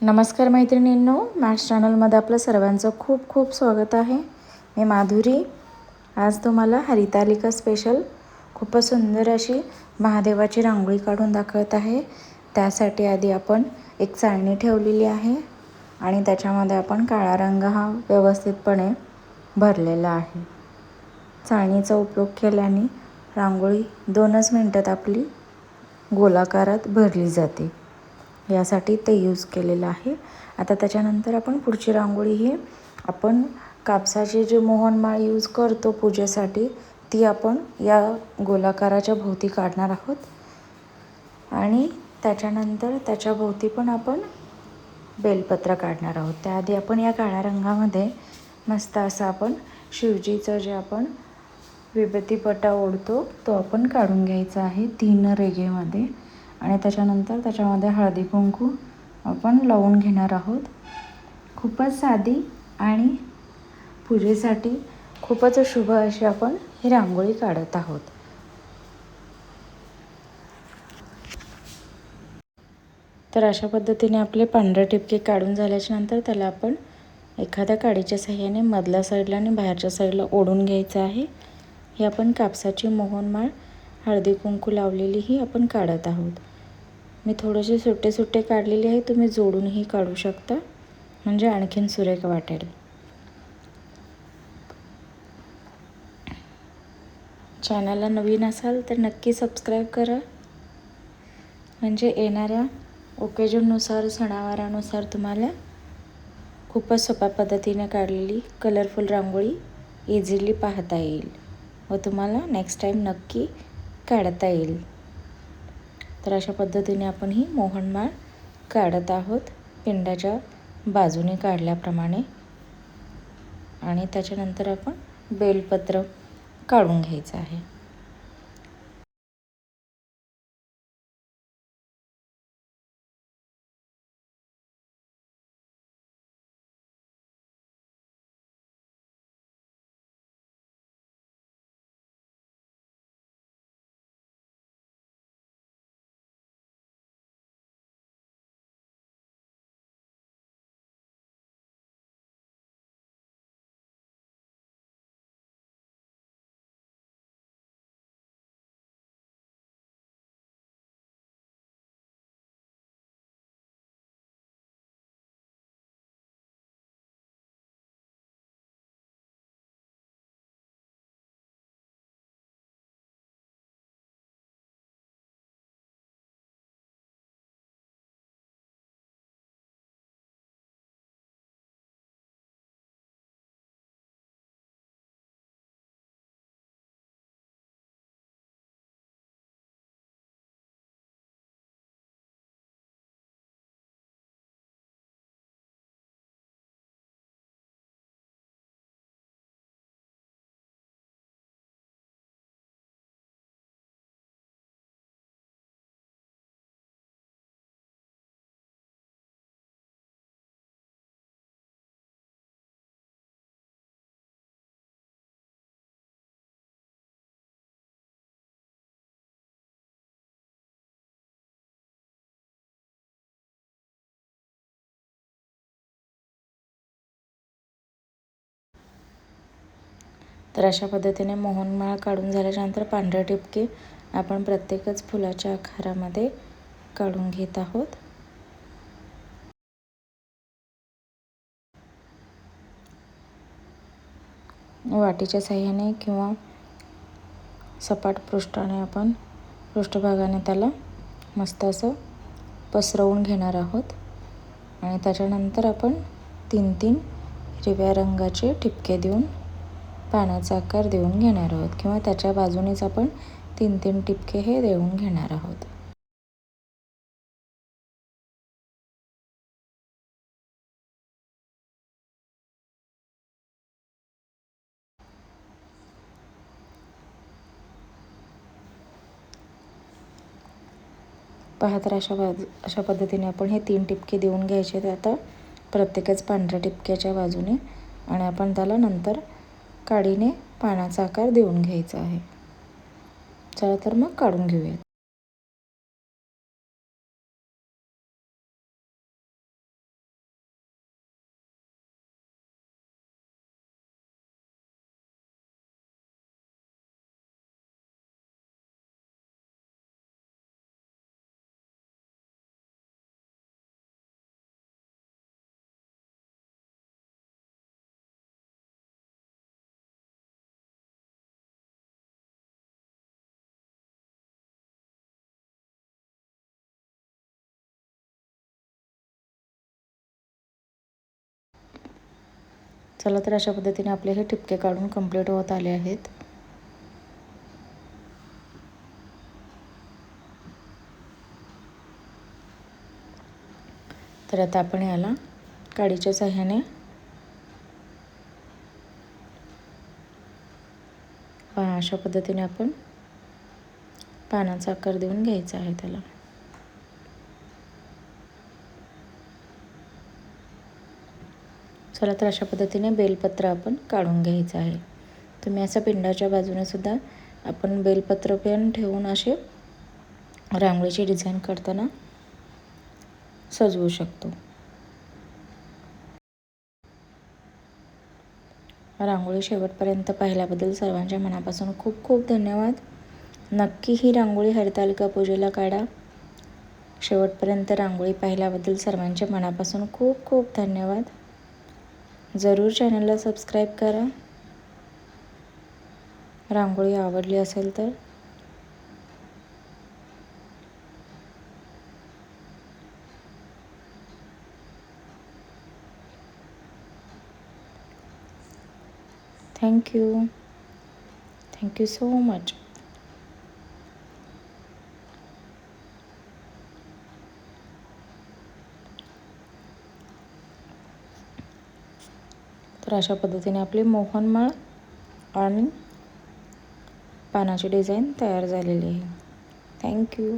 नमस्कार मैत्रिणींनो मॅक्स चॅनलमध्ये आपलं सर्वांचं खूप खूप स्वागत आहे. मी माधुरी. आज तुम्हाला हरितालिका स्पेशल खूपच सुंदर अशी महादेवाची रांगोळी काढून दाखवत आहे. त्यासाठी आधी आपण एक चाळणी ठेवलेली आहे आणि त्याच्यामध्ये आपण काळा रंग हा व्यवस्थितपणे भरलेला आहे. चाळणीचा उपयोग केल्याने रांगोळी दोनच मिनटात आपली गोलाकारात भरली जाते. यासाठी ते यूज केलेलं आहे. आता त्याच्यानंतर आपण पुढची रांगोळी ही आपण कापसाचे जे मोहनमाळ यूज करतो पूजेसाठी ती आपण या गोलाकाराच्या भोवती काढणार आहोत. आणि त्याच्यानंतर त्याच्या भोवती पण आपण बेलपत्र काढणार आहोत. त्याआधी आपण या काळ्या रंगामध्ये मस्त असं आपण शिवजीचं जे आपण विभतीपटा ओढतो तो आपण काढून घ्यायचा आहे तीन रेगेमध्ये आणि त्याच्यानंतर त्याच्यामध्ये हळदी कुंकू आपण लावून घेणार आहोत. खूपच साधी आणि पूजेसाठी खूपच शुभ अशी आपण ही रांगोळी काढत आहोत. तर अशा पद्धतीने आपले पांढरे टिपके काढून झाल्याच्यानंतर त्याला आपण एखाद्या काडीच्या साह्याने मधल्या साईडला आणि बाहेरच्या साईडला ओढून घ्यायचं आहे. ही आपण कापसाची मोहनमाळ हळदी कुंकू लावलेलीही आपण काढत आहोत. मी थोडेसे सुट्टे सुट्टे काढलेले आहे तुम्ही जोडूनही काढू शकता. म्हणजे आणखीन सुरेख वाटेल. चॅनलला नवीन असाल तर नक्की सबस्क्राईब करा. म्हणजे येणाऱ्या ओकेजननुसार सणावारानुसार तुम्हाला खूपच सोप्या पद्धतीने काढलेली कलरफुल रांगोळी इझिली पाहता येईल. व तुम्हाला नेक्स्ट टाईम नक्की काढता येईल. तर अशा पद्धतीने आपण ही मोहनमाळ काढत आहोत. पिंडाच्या बाजूने काढल्याप्रमाणे. आणि त्याच्यानंतर आपण बेलपत्र काढून घ्यायचं आहे. तर अशा पद्धतीने मोहनमाळ काढून झाल्याच्यानंतर पांढरे ठिपके आपण प्रत्येकच फुलाच्या आकारामध्ये काढून घेत आहोत. वाटीच्या साह्याने किंवा सपाट पृष्ठाने आपण पृष्ठभागाने त्याला मस्त असं पसरवून घेणार आहोत. आणि त्याच्यानंतर आपण तीन तीन हिरव्या रंगाचे ठिपके देऊन पाण्याचा आकार देऊन घेणार आहोत किंवा त्याच्या बाजूनेच आपण तीन तीन टिपके हे देऊन घेणार आहोत. पहा तर अशा बाजू अशा पद्धतीने आपण हे तीन टिपके देऊन घ्यायचे ते आता प्रत्येकच पांढऱ्या टिपक्याच्या बाजूने आणि आपण त्याला नंतर काडीने पानाचा आकार देऊन घ्यायचा आहे. चला तर मग काढून घेऊयात. चला तर अशा पद्धतीने आपले हे ठिपके काढून कंप्लीट होत आले आहेत. तर आता आपण याला काडीच्या सहाय्याने पहा अशा पद्धतीने आपण पानाचा आकार देऊन घ्यायचा आहे त्याला. चला तर अशा पद्धतीने बेलपत्र आपण काढून घ्यायचं आहे. तुम्ही असं पिंडाच्या बाजूने सुद्धा आपण बेलपत्र पण ठेवून असे रांगोळीची डिझाईन करताना सजवू शकतो. रांगोळी शेवटपर्यंत पाहिल्याबद्दल सर्वांच्या मनापासून खूप खूप धन्यवाद. नक्की ही रांगोळी हरतालिका पूजेला काढा. शेवटपर्यंत रांगोळी पाहिल्याबद्दल सर्वांच्या मनापासून खूप खूप धन्यवाद. जरूर चॅनलला सबस्क्राईब करा. रांगोळी आवडली असेल तर. थँक्यू थँक्यू सो मच तर अशा पद्धतीने आपली मोहनमाळ आणि पानाची डिझाईन तयार झालेली आहे. थँक्यू